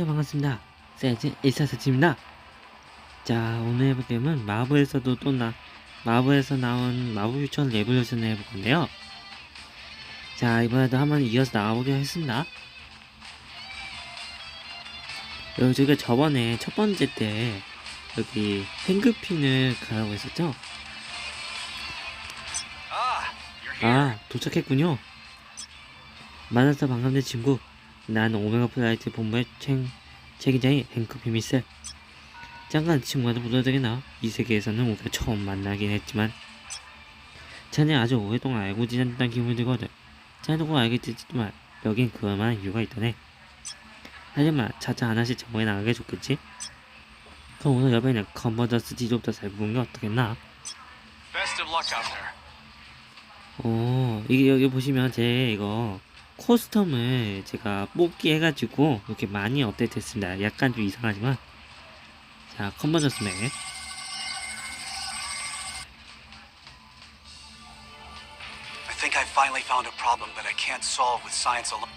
안녕하세요. 반갑습니다. 세즈 144입니다. 자 오늘 해볼 게임은 마블에서도 또 나 마블에서 나온 마블 퓨처 레볼루션을 해볼 건데요. 자 이번에도 한번 이어서 나와보기로 했습니다. 여기 저희가 저번에 첫 번째 때 여기 행급핀을 가라고 했었죠? here. 아 도착했군요. 만나서 반갑네 친구 난 오메가 플라이트 본부의 책, 책임자인 행크 비미셀 잠깐 친구한테 불러도 되겠나? 이 세계에서는 우리가 처음 만나긴 했지만 자네 아주 오랫동안 알고 지냈다는 기분이 들거든 자네도 알겠지만 여긴 그만한 이유가 있다네 하지만 차차 하나씩 정보에 나가게 좋겠지? 그럼 오늘 옆에 있는 컨버전스 지도부터 살펴보는 게 어떻겠나? 오, 이게 여기 보시면 제 이거 코스텀을 제가 뽑기 해가지고 이렇게 많이 업데이트 했습니다. 약간 좀 이상하지만. 자, 컨버전스 I finally found a problem that I can't solve with science alone.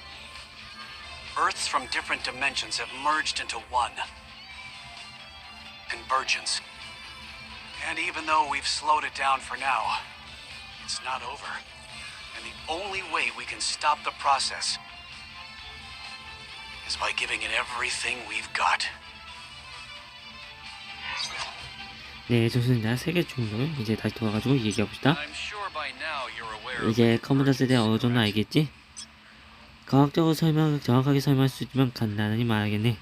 Earths from different dimensions have merged into one. Convergence. And even though we've slowed it down for now, it's not over. And the only way we can stop the process is by giving it everything we've got. 네, 좋습니다. 세계 충돌. 이제 다시 돌아가지고 얘기해봅시다. 이제 컨버전스에 대해 어느 정도 알겠지? 과학적으로 설명, 정확하게 설명할 수 있지만 간단히 말하겠네.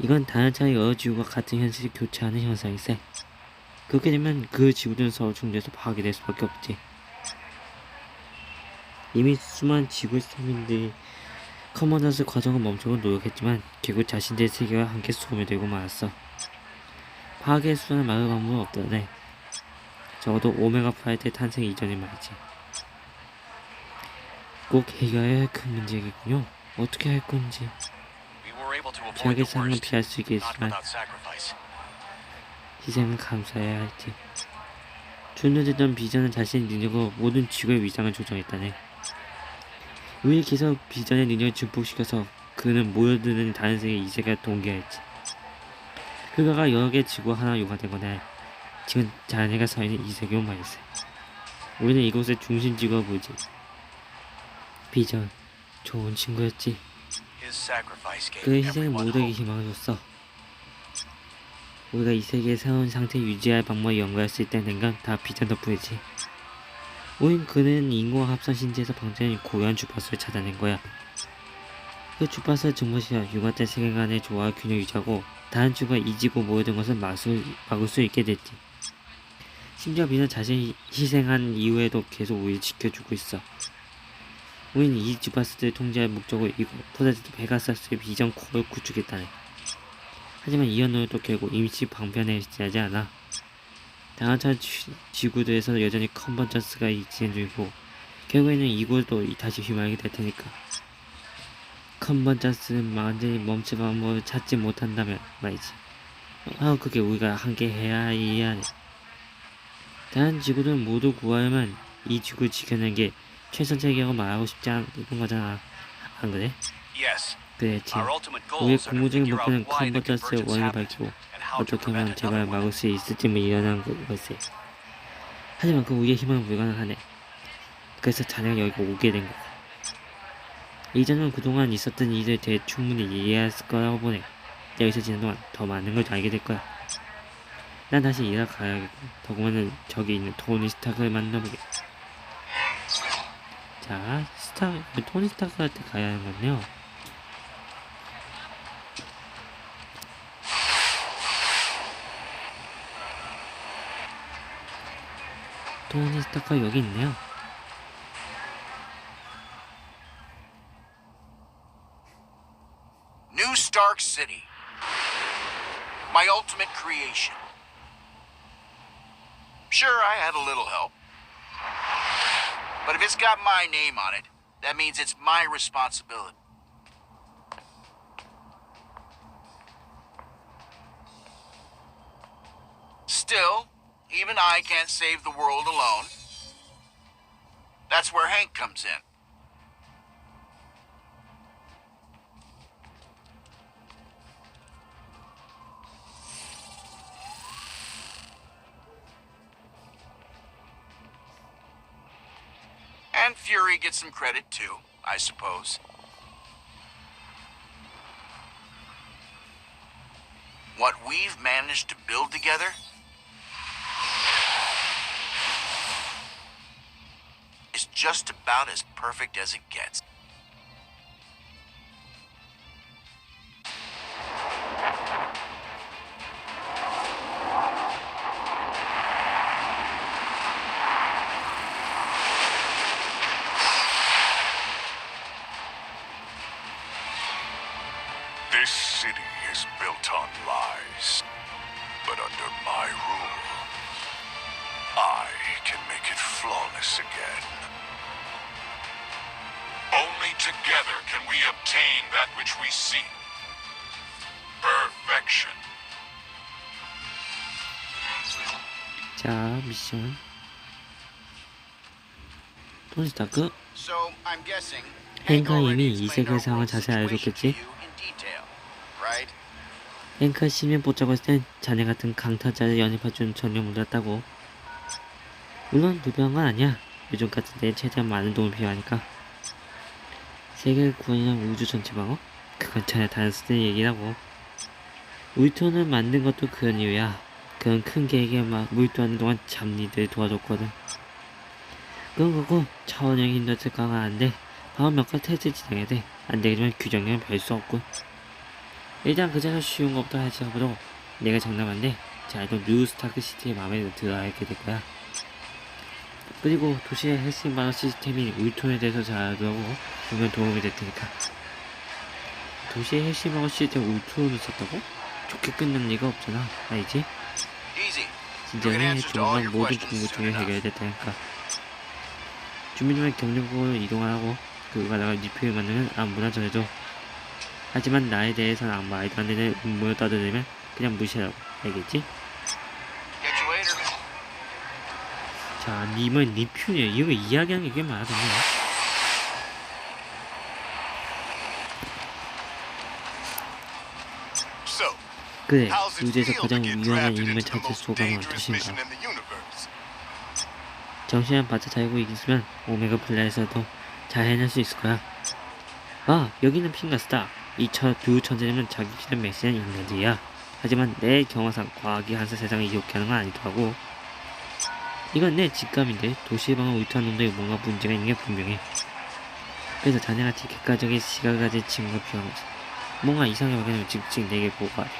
이건 다른 차이 여러 지구가 같은 현실을 교차하는 현상일세. 그렇게 되면 그 지구들은 서로 충돌해서 파괴될 수밖에 없지. 이미 수많은 지구 서민들이 커먼던스 과정을 멈추고 노력했지만 결국 자신들의 세계와 함께 소멸되고 말았어. 파괴의 수단을 막을 방법은 없다네. 적어도 오메가 프라이트의 탄생 이전에 말이지. 꼭 해결해야 할 큰 문제겠군요. 어떻게 할 건지. 상황은 worst, 피할 수 있겠지만. 희생은 감수해야 할지. 존재되던 비전은 자신의 능력으로 모든 지구의 위상을 조정했다네. 우리 계속 비전의 능력을 증폭시켜서 그는 모여드는 다른 세계 이 세계를 동기화했지. 그가가 여러 개 지구 하나 요구된 거네. 지금 자네가 서 있는 이 세계로 말이세. 우리는 이곳의 중심 지구가 보이지. 비전, 좋은 친구였지. 그의 희생은 모두에게. 희망을 줬어. 우리가 이 세계의 새로운 상태 유지할 방법을 연구할 수 있다는 건다 비전 덕분이지. 우린 그는 인공화 합성 신지에서 방전한 고유한 주파수를 찾아낸 거야. 그 주파수를 증거시켜 육아대 세계관의 조화와 균형 유지하고 다른 주가 이지고 모여든 것을 막을, 막을 수 있게 됐지. 심지어 비는 자신이 희생한 이후에도 계속 우리를 지켜주고 있어. 우린 이 주파수들을 통제할 목적으로 이곳 프로젝트 베가사스의 비전 코어를 구축했다네. 하지만 이 연호도 결국 임시 방편에 지나지 않아. 다양한 지구들에서 여전히 컨버전스가 진행 중이고 결국에는 이곳도 다시 휘말리게 될 테니까. 컨버전스는 완전히 멈출 방법을 찾지 못한다면 말이지. 아, 그게 우리가 함께 해야 해. 다른 지구들은 모두 구하려면 이 지구를 지켜내는 게 최선책이라고 말하고 싶지 않은 거잖아. 안 그래? Our ultimate 우리의 out 목표는 컨버전스의 원인을 밝히고 어떻게 하면 제발 막을. 수 있을지 미련한 것이. 하지만 그 우리의 희망은 불가능하네. 그래서 자네가 여기 오게 된 거고. 이전은 그동안 있었던 일에 대해 충분히 이해했을 거라고 보네. 여기서 지낸 동안 더 많은 걸 알게 될 거야. 난 다시 일하러 가야겠고 더구나는 저기 있는 토니 스타크를 만나보게. 자, 스타, 토니 스타크한테 가야 하는 건요. 토니 스타크가 여기 있네요. New Stark City. My ultimate creation. Sure, I had a little help. But if it's got my name on it, that means it's my responsibility. Still, even I can't save the world alone. That's where Hank comes in. And Fury gets some credit too, I suppose. What we've managed to build together just about as perfect as it gets. This city is built on lies. But under my rule, I can make it flawless again. Only together can we obtain that which we seek. Perfection. 자, 미션. 토니 스타크? So, I'm guessing 헨가 Hank 이미 이 세계 상황을 자세히 알려줬겠지? to you in detail, right? 앵커 시민 붙잡고 있을 땐 자네 같은 강타자를 연습해준 전혀 몰랐다고. 물론 누구한 건 아니야. 요즘 같은 때 최대한 많은 도움이 필요하니까. 세계를 구원이나 우주 전체 방어? 그건 전혀 다른 스타일 얘기라고. 울톤을 만든 것도 그런 이유야. 그런 큰 계획에 막 몰두하는 동안 잡니들 도와줬거든. 그건 거고 차원형이 힘들지 강은 안 돼. 다음 몇 가지 테스트 진행해야 돼. 안 되겠지만 규정에는 별수 없고. 일단 그 자서 쉬운 것부터 해시작해보도 내가 장담한데 자 이건 뉴스타크 시티에 마음에 들어 알게 될 거야 그리고 도시의 핵심 방어 시스템인 울톤에 대해서 잘 알고 보면 도움이 될 테니까 도시의 핵심 방어 시스템 울톤을 썼다고? 좋게 끝난 리가 없잖아 알지? Easy. 진짜는 조만간 모든 궁금증이 해결됐다니까 준비되면 경력으로 이동하고 그거 가다가 리필을 만드는 아무나 전해줘 하지만 나에 대해서는 아무 말도 안 되는 음모를 떠들면 그냥 무시하라고 알겠지? 자 님은 리필이야 이거 이야기하는 게 So, 그래 우주에서 가장 drafted 인물 most 소감은 어떠신가? 정신을 바짝 차리고 이기면 오메가 플레이에서도 잘 해낼 수 있을 거야. 아 여기는 핑가스다 이두 천재는 자기 기는 메시는 인간들이야. 하지만 내 경험상 과학이 한세 세상을 이롭게 하는 건 아니더라고 이건 내 직감인데 도시방을 울트한 놈들이 뭔가 문제가 있는 게 분명해 그래서 자네같이 객관적인 시각을 가진 친구가 필요한 거지 뭔가 이상하게 발견하면 즉즉 내게 보고하래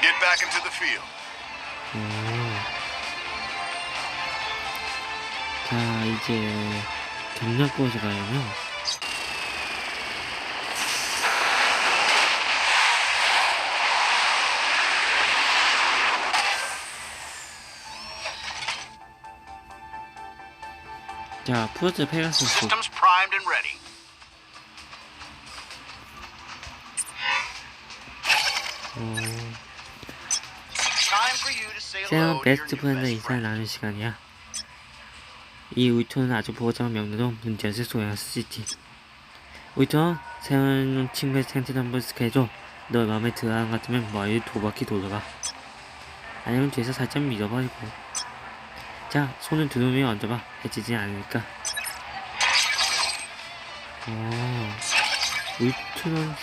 Get back into the field. 오. 자 이제 경락고지 가려면 자 hello to your 베스트 프렌드 인사를. 나누는 시간이야. 이 울토는 아주 보호자만 명료로 문제없이 소양할 수 있지. 울토 세상은 친구의 생태 한번 스케줘. 너 마음에 들어하는 것 같으면 머리를 두 바퀴 돌려봐. 아니면 뒤에서 살짝 밀어버리고 자 손을 두 놈이 얹어봐. 해지지 않으니까. 어 울트론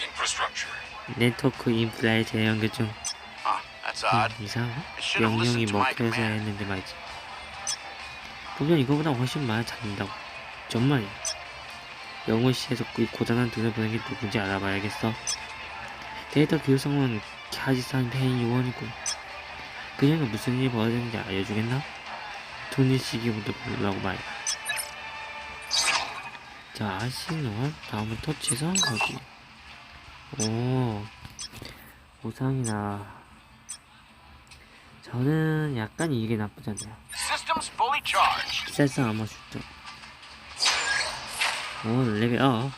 infrastructure. 네트워크 인프라의 재연결 중. that's 음, have 명령이 먹혀서 command. 했는데 말이지. 분명 이거보다 훨씬 많이 잡는다고. 정말이야 영어시에서 이 고장난 눈을 보낸 게 누군지 알아봐야겠어. 데이터 교성은 카지산 페인 요원이고 그녀가 무슨 일이 벌어졌는지 알려주겠나? 돈이 시기부터 보려고 말이야. 자 아시노 다음은 터치선 거기 오 보상이나 저는 약간 이게 나쁘지 않네요. 센서 아마 슈터 오 레벨 업.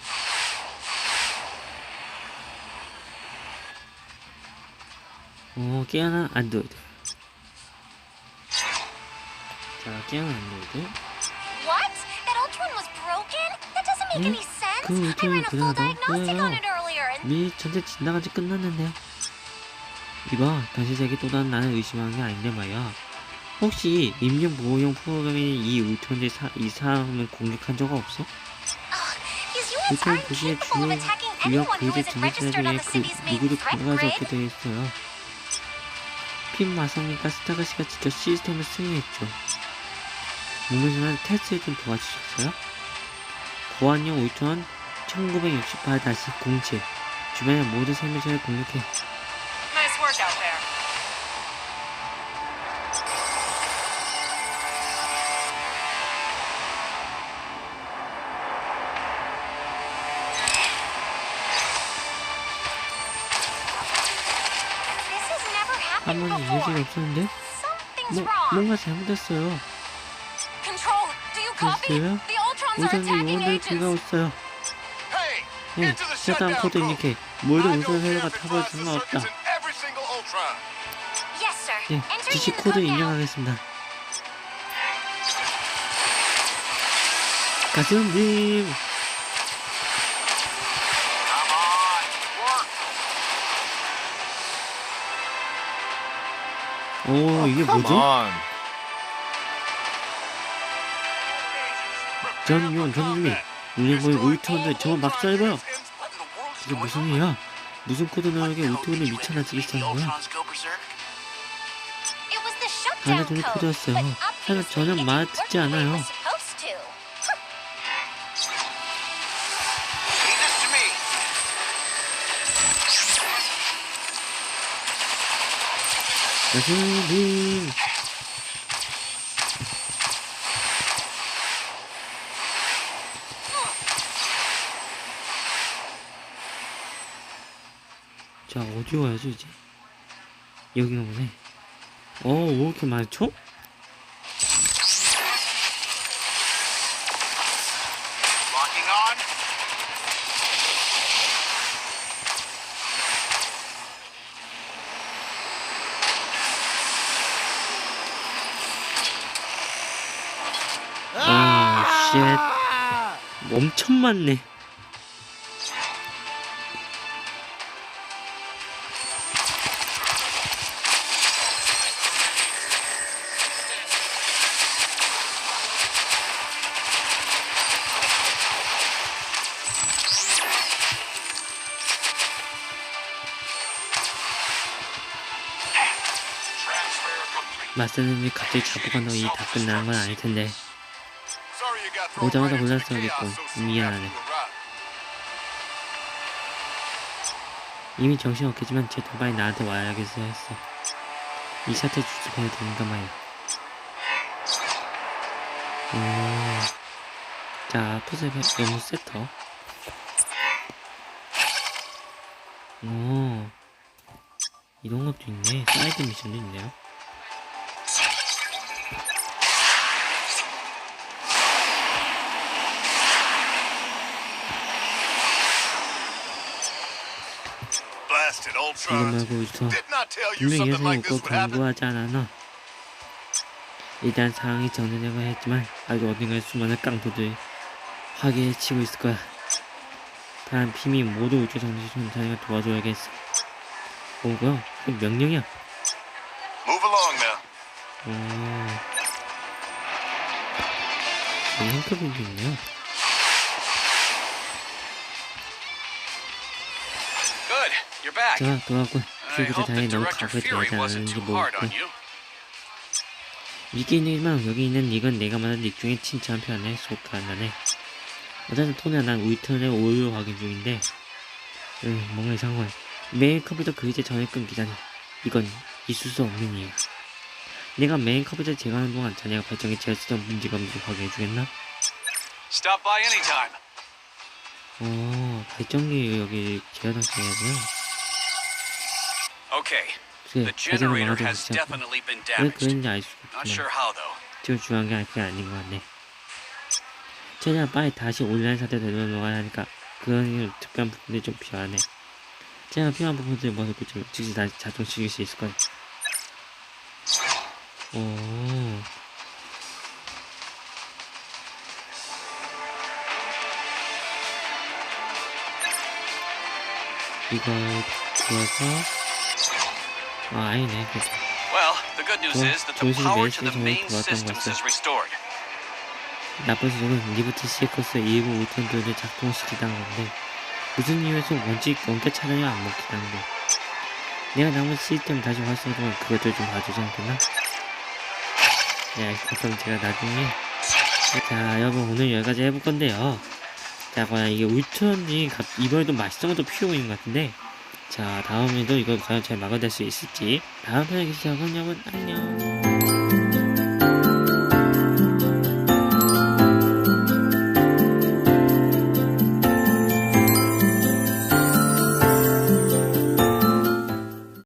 오 깨어난 안드로이드 자 깨어난 안드로이드 What? That Ultron was broken? That doesn't make 응? any sense. 그 I 울트론이 ran a full 불안하다. diagnostic 왜요? on it earlier and 미 전체 지나간 지 끝났는데요 이봐 당신 세계 또 다른 나를 의심하는 게 아닌데 말이야 혹시 임용 보호용 프로그램인 이 울트론들 사, 이 사람은 공격한 적 없어? These units 울트론 aren't 도시의 capable of 주요 attacking 유역 anyone who 그이제 isn't registered 진입자들에 on the 그 city's main 누구도 threat grid. 없게 되어 있어요. 핀 마성님과 스타가시가 직접 시스템을 승인했죠. 문문선은 테스트를 좀 도와주셨어요. 보안용 울트론 1968-07 주변의 모든 생명체를 공격해 적이 before. 없었는데 뭐. 뭔가 잘못했어요. Control, do you copy? 글쎄요. The Ultrons are 우선이 attacking agents. Hey, 예, into the 셔다운 shutdown 코드 code. 이렇게 모든 우선 single Ultron. Yes, sir. 예, 지시 코드. 입력하겠습니다. 가슴님. 오 이게 뭐죠? 전 이원 전님이 눈에 보인 울트론들 저거 막 쏴입어요. 이게 무슨 일이야? 무슨 코드 너에게 울트론이 미쳐나지기 시작한 거야? Shutdown 돈이. 코드였어요. obviously 전혀 말 듣지 않아요. 가슴님 와야죠 이제 여기가 보네 어왜 이렇게 on. 아, 쉣. 엄청 많네. 마스터님이 갑자기 자부가 너 이 다 끝나는 건 아닐 텐데. 오자마자 soon 미안하네. 이미 정신 없겠지만 제 동반이 나한테 와야겠어 했어. 이 사태 주축해야 되는가 말이야. 오. 자, 푸세베 너무 세터. 오. 이런 것도 있네. 사이드 미션도 있네요. Ultrons. 말고 있어. 분명히 예상이 like 없고? 강구하지 않았나? 일단 상황이 정리되고 했지만 아주 어딘가에 수많은 깡도들이 화기에 치고 있을 거야. 단 빔이 모두 우주 정지 전탄이가 도와줘야겠어. 뭐고요? 그 명령이야. Move along now. 오. 여기 헬크빈도 있네요. 자, hope 다행히 that 너무 모르겠고 on you. 믿기는 일만 여기 있는 닉은 내가 만든 닉 중에 진짜 한 편에 속한다네. 어쨌든 토니와 난 울트론의 오류 확인 중인데 음, 뭔가 이상한 거야. 메인 컴퓨터 그이제 전에 끊기다니. 이건 있을 수 없는 이유. 내가 메인 컴퓨터 제거하는 동안 자네가 발전기 제어했던 문제가 뭔지 확인해주겠나? 어, 발전기 여기 제어당시고요. 고 has 시작하고 definitely been 왜. 그랬는지 알 수가 Not 없지만 sure how though. 지금 중요한 게 그게 아닌 것 같네. 최대한 빨리 다시 온라인 상태 되돌아가야 하니까 그런 특별한 부분들이 좀 필요하네. 제가 필요한 부분들을 모두 고치면 즉시 다시 자동 시킬 수 있을 거야. 오. 이거 들어서 아 아니네 Well, the good news 저 is that the 조심 power to the main systems 것을. is restored. 나쁜 소식은 리부트 시커스 일부 우턴들을 작동시키다는 건데 무슨 이유에서 원칙 원격 차단이 안 먹히다는데 내가 남은 시스템 다시 활성화하면 그것들 좀 봐주지 않겠나? 네, 그럼 제가 나중에 자 여러분 오늘 여기까지 해볼 건데요 자 과연 이게 울트런이 갑- 이번에도 말썽도 피우고 있는 것 같은데 자 다음에도 이걸 과연 잘 막아낼 수 있을지. 다음 편에 계시죠 그럼 여러분 안녕